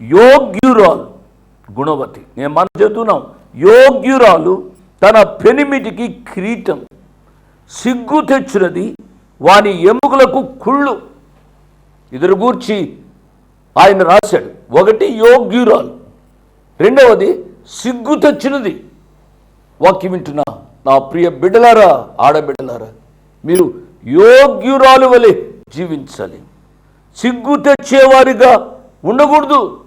యోగ్యురాలు. గుణవతి. నేను మనం చెబుతున్నాం యోగ్యురాలు తన పెనిమిటికి కిరీటం సిగ్గు తెచ్చినది వాని ఎముకలకు కుళ్ళు. ఇద్దరు గూర్చి ఆయన రాశాడు. ఒకటి యోగ్యురాలు రెండవది సిగ్గు తెచ్చినది. వాక్యం వింటున్నా నా ప్రియ బిడ్డలారా ఆడబిడ్డలారా మీరు యోగ్యురాలు వలె జీవించాలి. సిగ్గు తెచ్చేవారిగా ఉండకూడదు.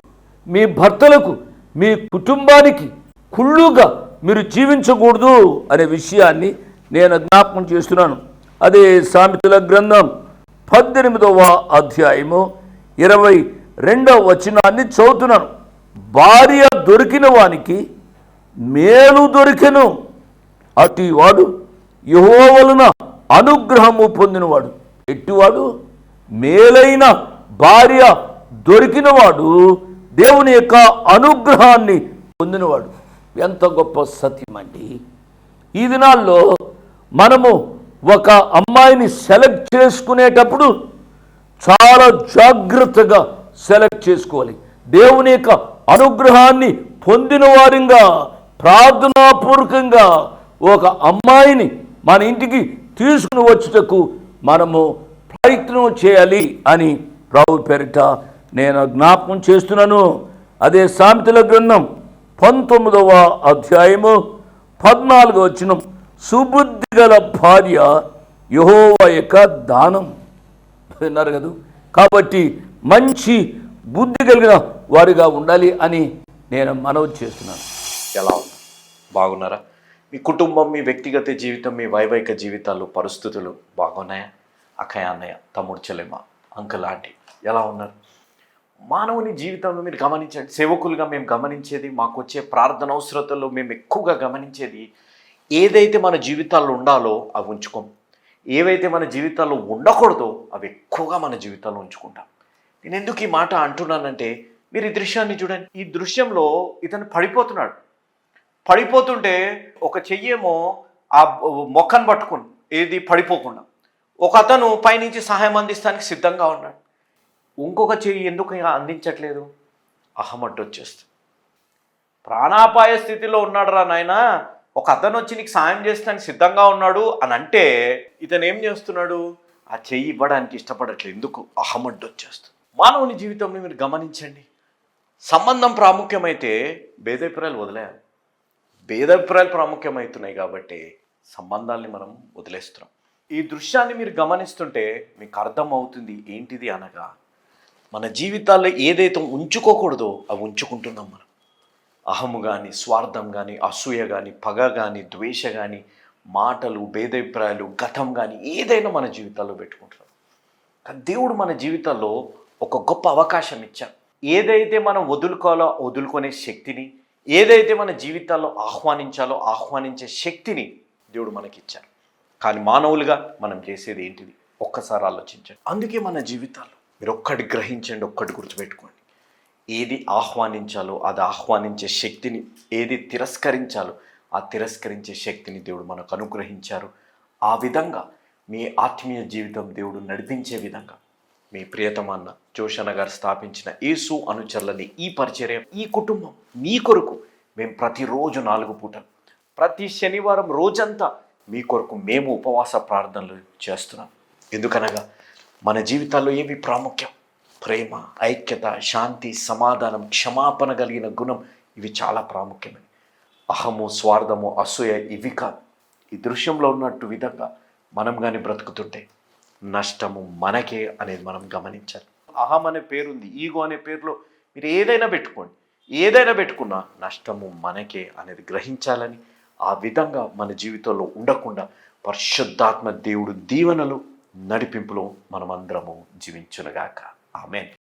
మీ భర్తలకు మీ కుటుంబానికి కుళ్ళుగా మీరు జీవించకూడదు అనే విషయాన్ని నేను జ్ఞాపకం చేస్తున్నాను. అదే సామెతల గ్రంథం పద్దెనిమిదవ అధ్యాయము ఇరవై రెండవ వచనాన్ని చదువుతున్నాను. భార్య దొరికిన వానికి మేలు దొరికెను. అటు వాడు యహో వలన అనుగ్రహము పొందినవాడు. ఎట్టివాడు మేలైన భార్య దొరికినవాడు దేవుని యొక్క అనుగ్రహాన్ని పొందినవాడు. ఎంత గొప్ప సత్యం అండి. ఈ దినాల్లో మనము ఒక అమ్మాయిని సెలెక్ట్ చేసుకునేటప్పుడు చాలా జాగ్రత్తగా సెలెక్ట్ చేసుకోవాలి. దేవుని యొక్క అనుగ్రహాన్ని పొందిన వారిగా ప్రార్థనాపూర్వకంగా ఒక అమ్మాయిని మన ఇంటికి తీసుకుని వచ్చుటకు మనము ప్రయత్నం చేయాలి అని ప్రభు పెరిట నేను జ్ఞాపకం చేస్తున్నాను. అదే సామెతల గ్రంథం పంతొమ్మిదవ అధ్యాయము పద్నాలుగు వచ్చిన సుబుద్ధి గల భార్య యహోవ యొక్క దానం. విన్నారు కదా? కాబట్టి మంచి బుద్ధి కలిగిన వారిగా ఉండాలి అని నేను మనవి చేస్తున్నాను. ఎలా ఉంది? బాగున్నారా? మీ కుటుంబం మీ వ్యక్తిగత జీవితం మీ వైవాహిక జీవితాలు పరిస్థితులు బాగున్నాయా? అక్కయ్య అన్నయ్య తమ్ముడు చెల్లెమ్మ అంకుల్ ఆంటీ ఎలా ఉన్నారు? మానవుని జీవితంలో మీరు గమనించండి సేవకులుగా మేము గమనించేది మాకు వచ్చే ప్రార్థన అవసరతల్లో మేము ఎక్కువగా గమనించేది ఏదైతే మన జీవితాల్లో ఉండాలో అవి ఉంచుకోం. ఏవైతే మన జీవితాల్లో ఉండకూడదో అవి ఎక్కువగా మన జీవితాల్లో ఉంచుకుంటాం. నేను ఎందుకు ఈ మాట అంటున్నానంటే మీరు ఈ దృశ్యాన్ని చూడండి. ఈ దృశ్యంలో ఇతను పడిపోతున్నాడు. పడిపోతుంటే ఒక చెయ్యేమో ఆ మొక్కను పట్టుకుని ఏది పడిపోకుండా. ఒక అతను పైనుంచి సహాయం అందిస్తానికి సిద్ధంగా ఉన్నాడు. ఇంకొక చెయ్యి ఎందుకు అందించట్లేదు? అహమడ్డు వచ్చేస్తుంది ప్రాణాపాయ స్థితిలో ఉన్నాడు రా నాయన. ఒక అతను వచ్చి నీకు సాయం చేస్తానికి సిద్ధంగా ఉన్నాడు అని అంటే ఇతను ఏం చేస్తున్నాడు? ఆ చెయ్యి ఇవ్వడానికి ఇష్టపడట్లేదు. ఎందుకు? అహమడ్డు వచ్చేస్తుంది మానవుని జీవితంలో మీరు గమనించండి. సంబంధం ప్రాముఖ్యమైతే భేదాభిప్రాయాలు వదిలేయాలి. భేదాభిప్రాయాలు ప్రాముఖ్యమవుతున్నాయి కాబట్టి సంబంధాల్ని మనం వదిలేస్తున్నాం. ఈ దృశ్యాన్ని మీరు గమనిస్తుంటే మీకు అర్థం అవుతుంది ఏంటిది అనగా మన జీవితాల్లో ఏదైతే ఉంచుకోకూడదో అవి ఉంచుకుంటున్నాం మనం. అహము కానీ స్వార్థం కానీ అసూయ కానీ పగ కానీ ద్వేష కానీ మాటలు భేదాభిప్రాయాలు గతం కానీ ఏదైనా మన జీవితాల్లో పెట్టుకుంటున్నాం. కానీ దేవుడు మన జీవితాల్లో ఒక గొప్ప అవకాశం ఇచ్చాడు. ఏదైతే మనం వదులుకోవాలో వదులుకునే శక్తిని ఏదైతే మన జీవితాల్లో ఆహ్వానించాలో ఆహ్వానించే శక్తిని దేవుడు మనకిచ్చాడు. కానీ మానవులుగా మనం చేసేది ఏంటిది? ఒక్కసారి ఆలోచించండి. అందుకే మన జీవితాల్లో మీరు ఒక్కటి గ్రహించండి ఒక్కటి గుర్తుపెట్టుకోండి. ఏది ఆహ్వానించాలో అది ఆహ్వానించే శక్తిని ఏది తిరస్కరించాలో ఆ తిరస్కరించే శక్తిని దేవుడు మనకు అనుగ్రహించారు. ఆ విధంగా మీ ఆత్మీయ జీవితం దేవుడు నడిపించే విధంగా మీ ప్రియతమన్న జోషన గారు స్థాపించిన యేసు అనుచరులని ఈ పరిచర్య ఈ కుటుంబం మీ కొరకు మేము ప్రతిరోజు నాలుగు పూటలు ప్రతి శనివారం రోజంతా మీ కొరకు మేము ఉపవాస ప్రార్థనలు చేస్తున్నాం. ఎందుకనగా మన జీవితాల్లో ఏవి ప్రాముఖ్యం? ప్రేమ ఐక్యత శాంతి సమాధానం క్షమాపణ కలిగిన గుణం ఇవి చాలా ప్రాముఖ్యమైనవి. అహము స్వార్థము అసూయ ఇవి కాదు. ఈ దృశ్యంలో ఉన్నట్టు విధంగా మనం కానీ బ్రతుకుతుంటే నష్టము మనకే అనేది మనం గమనించాలి. అహం అనే పేరుంది ఈగో అనే పేరులో మీరు ఏదైనా పెట్టుకోండి. ఏదైనా పెట్టుకున్నా నష్టము మనకే అనేది గ్రహించాలని ఆ విధంగా మన జీవితంలో ఉండకుండా పరిశుద్ధాత్మ దేవుడు దీవెనలు నడిపింపులో మనమందరము జీవించునుగాక. ఆమెన్.